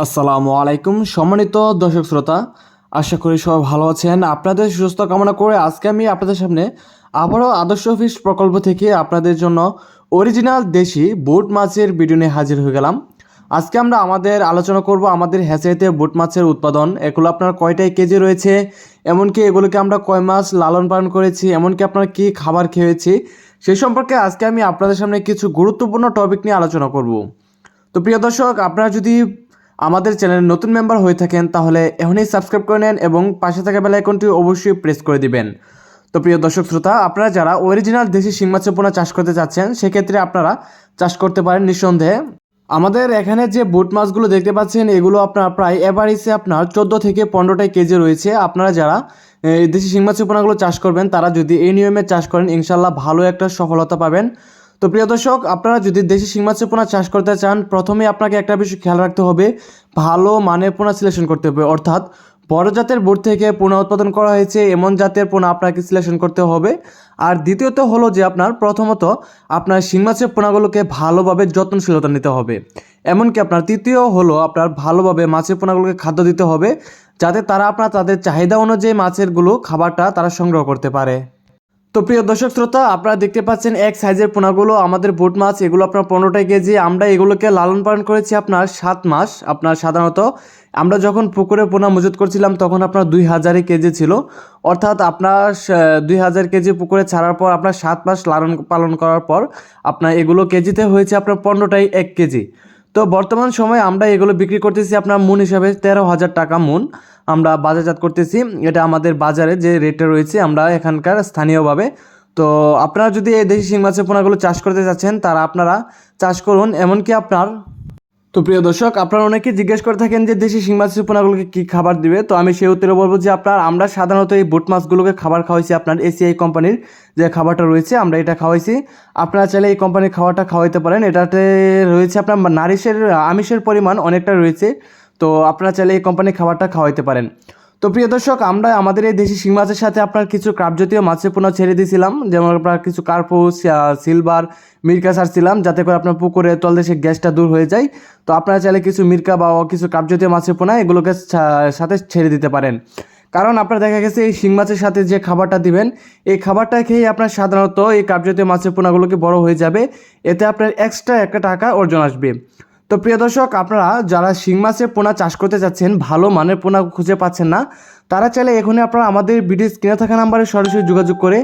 আসসালামু আলাইকুম। সম্মানিত দর্শক শ্রোতা, আশা করি সবাই ভালো আছেন। আপনাদের সুস্থ কামনা করে আজকে আমি আপনাদের সামনে আবারও আদর্শ অফিস প্রকল্প থেকে আপনাদের জন্য অরিজিনাল দেশি বুট মাছের ভিডিও নিয়ে হাজির হয়ে গেলাম। আজকে আমরা আমাদের আলোচনা করব আমাদের হ্যাচারিতে বুট মাছের উৎপাদন। এগুলো আপনার কয়টাই কেজি রয়েছে? এমনকি এগুলোকে আমরা কয় মাস লালন পালন করেছি? এমনকি আপনার কী খাবার খেয়েছি? সেই সম্পর্কে আজকে আমি আপনাদের সামনে কিছু গুরুত্বপূর্ণ টপিক নিয়ে আলোচনা করব। তো প্রিয় দর্শক, আপনারা যদি আমাদের চ্যানেলের নতুন মেম্বার হয়ে থাকেন, তাহলে এখনই সাবস্ক্রাইব করে নেন এবং পাশে থাকা বেল আইকনটি অবশ্যই প্রেস করে দিবেন। তো প্রিয় দর্শক শ্রোতা, আপনারা যারা অরিজিনাল দেশি শিং পোনা চাষ করতে চাচ্ছেন, সেক্ষেত্রে আপনারা চাষ করতে পারেন নিঃসন্দেহে। আমাদের এখানে যে বুট মাছগুলো দেখতে পাচ্ছেন, এগুলো আপনার প্রায় এভারেজে আপনার চোদ্দ থেকে পনেরোটাই কেজি রয়েছে। আপনারা যারা দেশি শিং পোনাগুলো চাষ করবেন, তারা যদি এই নিয়মে চাষ করেন ইনশাল্লাহ ভালো একটা সফলতা পাবেন। তো প্রিয় দর্শক, আপনারা যদি দেশি শিং মাছের পোনা চাষ করতে চান প্রথমে আপনাকে একটা বিষয় খেয়াল রাখতে হবে, ভালো মানের পোনা সিলেকশন করতে হবে। অর্থাৎ বড় জাতের বোর্ড থেকে পোনা উৎপাদন করা হয়েছে, এমন জাতের পোনা আপনাকে সিলেকশন করতে হবে। আর দ্বিতীয়ত হলো যে আপনার প্রথমত আপনার শিং মাছের পোনাগুলোকে ভালোভাবে যত্নশীলতা নিতে হবে। এমনকি আপনার তৃতীয় হলো আপনার ভালোভাবে মাছের পোনাগুলোকে খাদ্য দিতে হবে, যাতে তারা আপনার তাদের চাহিদা অনুযায়ী মাছেরগুলো খাবারটা তারা সংগ্রহ করতে পারে। তো প্রিয় দর্শক শ্রোতা, আপনারা দেখতে পাচ্ছেন এক সাইজের পোনাগুলো, আমাদের বোট মাছ, এগুলো আপনার পনেরোটাই কেজি। আমরা এগুলোকে লালন পালন করেছি আপনার সাত মাস, আপনার সাধারণত। আমরা যখন পুকুরে পোনা মজুত করছিলাম, তখন আপনার দুই হাজারই কেজি ছিল। অর্থাৎ আপনার দুই হাজার কেজি পুকুরে ছাড়ার পর, আপনার সাত মাস লালন পালন করার পর, আপনার এগুলো কেজিতে হয়েছে আপনার পনেরোটাই এক কেজি। তো বর্তমান সময়ে আমরা এগুলো বিক্রি করতেছি আপনার মুন হিসাবে তেরো হাজার টাকা মুন। আমরা বাজারজাত করতেছি। এটা আমাদের বাজারে যে রেটটা রয়েছে আমরা এখানকার স্থানীয়ভাবে। তো আপনারা যদি এই দেশি শিং মাছের পোনাগুলো চাষ করতে চাচ্ছেন, তারা আপনারা চাষ করুন, এমনকি আপনার তো প্রিয় দর্শক, আপনারা অনেকে জিজ্ঞেস করে থাকেন যে দেশি শিং মাছের পোনাগুলোকে কী খাবার দিবে? তো আমি সেই উত্তরে বলব যে আপনার, আমরা সাধারণত এই বুট মাছগুলোকে খাবার খাওয়াইছি আপনার এসিআই কোম্পানির যে খাবারটা রয়েছে, আমরা এটা খাওয়াইছি। আপনারা চাইলে এই কোম্পানির খাবারটা খাওয়াইতে পারেন। এটাতে রয়েছে আপনার নারিশের, আমিষের পরিমাণ অনেকটা রয়েছে। তো আপনারা চাইলে এই কোম্পানির খাবারটা খাওয়াইতে পারেন। তো প্রিয় দর্শক, আমরা আমাদের এই দেশি শিং মাছের সাথে আপনার কিছু ক্রাপ জাতীয় মাছের পোনা ছেড়ে দিয়েছিলাম, যেমন আপনার কিছু কার্পুস সিলভার, মির্কা ছাড়ছিলাম যাতে করে আপনার পুকুরে তলদেশে গ্যাসটা দূর হয়ে যায়। তো আপনারা চাইলে কিছু মির্কা বা কিছু ক্রাপ জাতীয় মাছের পোনা এগুলোকে সাথে ছেড়ে দিতে পারেন। কারণ আপনার দেখা গেছে এই শিং মাছের সাথে যে খাবারটা দিবেন, এই খাবারটা খেয়ে আপনার সাধারণত এই কাপ জাতীয় মাছের পোনাগুলোকে বড় হয়ে যাবে। এতে আপনার এক্সট্রা একটা টাকা অর্জন আসবে। তো প্রিয় দর্শক, আপনারা যারা শিং মাছের পোনা চাষ করতে চাচ্ছেন ভালো মানের পোনা খুঁজে পাচ্ছেন না, তারা চাইলে এখনই আপনারা আমাদের ভিডিও স্ক্রিনে থাকা নাম্বারে সরাসরি যোগাযোগ করে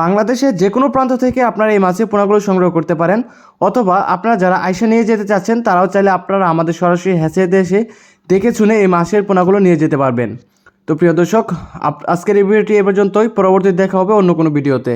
বাংলাদেশের যে কোনো প্রান্ত থেকে আপনারা এই মাছের পোনাগুলো সংগ্রহ করতে পারেন। অথবা আপনারা যারা আইসা নিয়ে যেতে চাচ্ছেন, তারাও চাইলে আপনারা আমাদের সরাসরি হেসে এসে দেখে শুনে এই মাছের পোনাগুলো নিয়ে যেতে পারবেন। তো প্রিয় দর্শক আজকের এই ভিডিওটি এ পর্যন্তই। পরবর্তী দেখা হবে অন্য কোনো ভিডিওতে।